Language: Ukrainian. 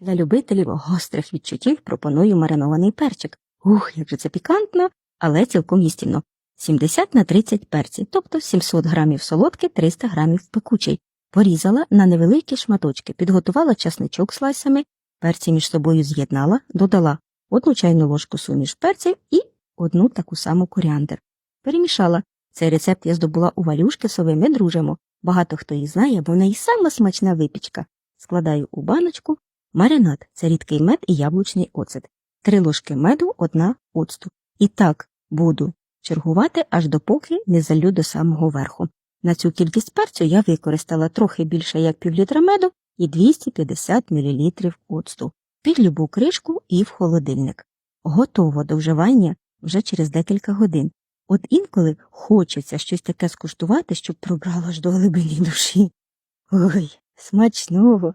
Для любителів гострих відчуттів пропоную маринований перчик. Ух, як же це пікантно, але цілком їстівно. 70 на 30 перців, тобто 700 грамів солодкий, 300 грамів пекучий. Порізала на невеликі шматочки, підготувала часничок слайсами, перці між собою з'єднала, додала одну чайну ложку суміш перців і одну таку саму коріандр. Перемішала. Цей рецепт я здобула у валюшки сови ми дружимо. Багато хто її знає, бо в неї сама смачна випічка. Складаю у баночку маринад це рідкий мед і яблучний оцет. Три ложки меду, одна оцту. І так буду чергувати, аж допоки не залю до самого верху. На цю кількість перцю я використала трохи більше як півлітра меду і 250 мл оцту. Під любу кришку і в холодильник. Готово до вживання вже через декілька годин. От інколи хочеться щось таке скуштувати, щоб пробрало аж до глибині душі. Ой, смачного!